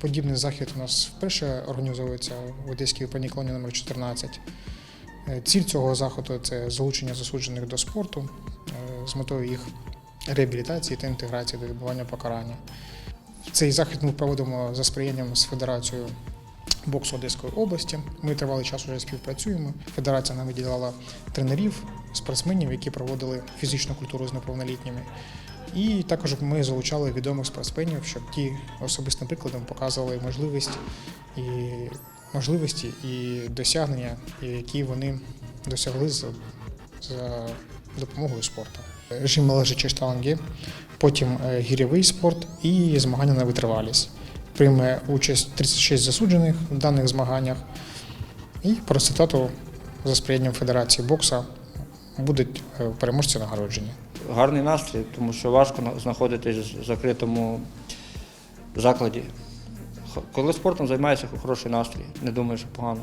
Подібний захід у нас вперше організовується в Одеській випадній колонії номер 14. Е, Ціль цього заходу це залучення засуджених до спорту е, з метою їх реабілітації та інтеграції до відбування покарання. Цей захід ми проводимо за сприянням з Федерацією боксу Одеської області. Ми тривалий час вже співпрацюємо. Федерація нам виділяла тренерів, спортсменів, які проводили фізичну культуру з неповнолітніми. І також ми залучали відомих спортсменів, щоб ті особистим прикладом показували можливість і можливості і досягнення, які вони досягли за, за допомогою спорту. Режим лежачий штанги, потім е, гірєвий спорт і змагання на витривалість. Прийме участь 36 засуджених в даних змаганнях. І по результату за сприянням Федерації бокса будуть е, переможці нагороджені. Гарний настрій, тому що важко на- знаходитись в закритому закладі. Коли спортом займаєшся, хороший настрій, не думаєш, погано.